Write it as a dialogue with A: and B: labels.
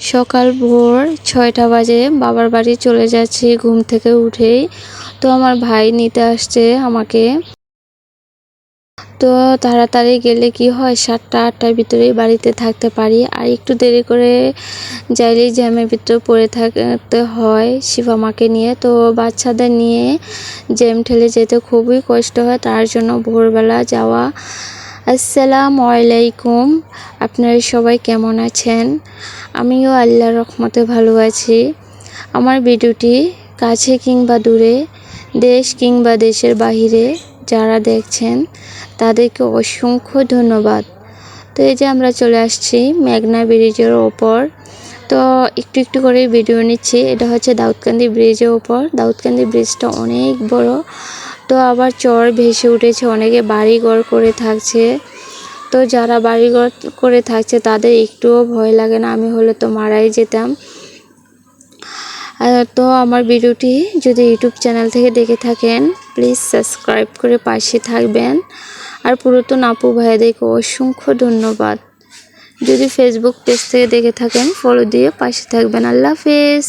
A: সকাল ভোর ছয়টা বাজে, বাবার বাড়ি চলে যাচ্ছি ঘুম থেকে উঠেই। তো আমার ভাই নিতে আসছে আমাকে। তো তাড়াতাড়ি গেলে কি হয়, সাতটা, আটটার ভিতরেই বাড়িতে থাকতে পারি। আর একটু দেরি করে যাইলেই জ্যামের ভিতরে পড়ে থাকতে হয় শিবা মাকে নিয়ে। তো বাচ্চাদের নিয়ে জ্যাম ঠেলে যেতে খুবই কষ্ট হয়, তার জন্য ভোরবেলা যাওয়া আসসালামু আলাইকুম। আপনারা সবাই কেমন আছেন? আমিও আল্লাহর রহমতে ভালো আছি। আমার ভিডিওটি কাছে কিংবা দূরে, দেশ কিংবা দেশের বাহিরে যারা দেখছেন, তাদেরকে অসংখ্য ধন্যবাদ। তো এই যে আমরা চলে আসছি মেঘনা ব্রিজের ওপর। তো একটু একটু করে ভিডিও নিচ্ছি। এটা হচ্ছে দাউদকান্দি ব্রিজের ওপর। দাউদকান্দি ব্রিজটা অনেক বড়। তো আবার চর ভেসে উঠেছে। অনেকে বাড়িঘর করে থাকছে। তো যারা বাড়িঘর করে থাকছে, তাদের একটুও ভয় লাগে না। আমি হলে তো মারাই যেতাম। তো আমার ভিডিওটি যদি ইউটিউব চ্যানেল থেকে দেখে থাকেন প্লিজ সাবস্ক্রাইব করে পাশে থাকবেন। আর পুরাতন আপু ভাইয়াদেরকে অসংখ্য ধন্যবাদ। যদি ফেসবুক পেজ থেকে দেখে থাকেন ফলো দিয়ে পাশে থাকবেন। আল্লাহ হাফেজ।